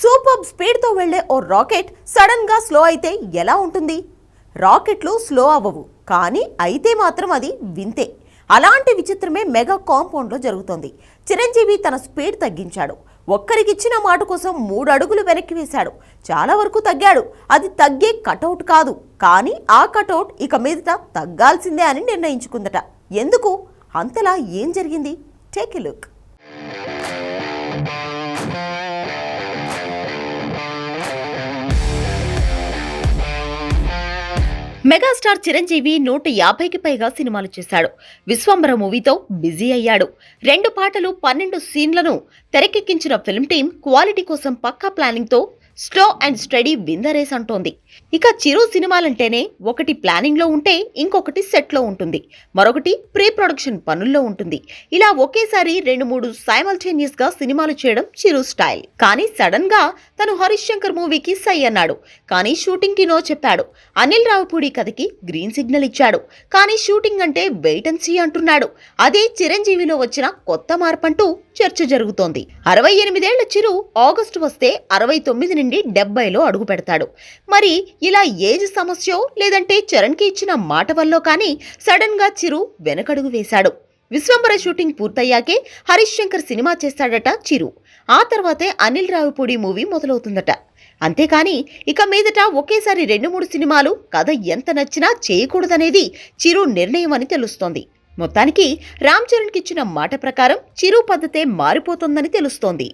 Super స్పీడ్తో వెళ్ళే ఓ rocket సడన్గా స్లో అయితే ఎలా ఉంటుంది? రాకెట్లు స్లో అవ్వవు కానీ అయితే మాత్రం అది వింతే. అలాంటి విచిత్రమే మెగా కాంపౌండ్లో జరుగుతోంది. చిరంజీవి తన స్పీడ్ తగ్గించాడు. ఒక్కరికిచ్చిన మాట కోసం మూడు అడుగులు వెనక్కి వేశాడు. చాలా వరకు తగ్గాడు. అది తగ్గే కటౌట్ కాదు. కానీ ఆ కటౌట్ ఇక మీదట తగ్గాల్సిందే అని నిర్ణయించుకుందట. ఎందుకు? అంతలా ఏం జరిగింది? Take a look. Megastar Chiranjeevi నూట యాభైకి పైగా సినిమాలు చేశాడు. విశ్వంబర మూవీతో బిజీ అయ్యాడు. రెండు పాటలు పన్నెండు సీన్లను తెరకెక్కించిన ఫిల్మ్ టీం క్వాలిటీ కోసం పక్కా ప్లానింగ్తో slow and steady win the race అంటోంది. ఇక చిరు సినిమాలంటేనే ఒకటి ప్లానింగ్లో ఉంటే ఇంకొకటి సెట్లో ఉంటుంది. మరొకటి ప్రీ ప్రొడక్షన్ పనుల్లో ఉంటుంది. ఇలా ఒకేసారి రెండు మూడు సైమల్టేనియస్గా సినిమాలు చేయడం చిరు స్టైల్. కానీ సడన్గా తను హరీష్ శంకర్ మూవీకి సై అన్నాడు. కానీ షూటింగ్కి నో చెప్పాడు. అనిల్ రావుపూడి కథకి గ్రీన్ సిగ్నల్ ఇచ్చాడు. కానీ షూటింగ్ అంటే వెయిట్ అండ్ సీ అంటున్నాడు. అదే చిరంజీవిలో వచ్చిన కొత్త మార్పంటూ చర్చ జరుగుతోంది. అరవై ఎనిమిదేళ్ళ చిరు ఆగస్టు వస్తే అరవై తొమ్మిది నుండి డెబ్బైలో అడుగు పెడతాడు. మరి ఇలా ఏజ్ సమస్యో లేదంటే చరణ్కి ఇచ్చిన మాట వల్లో కానీ సడన్గా చిరు వెనకడుగు వేశాడు. విశ్వంబర షూటింగ్ పూర్తయ్యాకే హరీష్ శంకర్ సినిమా చేస్తాడట చిరు. ఆ తర్వాతే అనిల్ రావిపూడి మూవీ మొదలవుతుందట. అంతేకాని ఇక మీదట ఒకేసారి రెండు మూడు సినిమాలు కథ ఎంత నచ్చినా చేయకూడదనేది చిరు నిర్ణయం అని తెలుస్తోంది. మొత్తానికి రామ్ చరణ్కి ఇచ్చిన మాట ప్రకారం చిరు పద్ధతే మారిపోతుందని తెలుస్తోంది.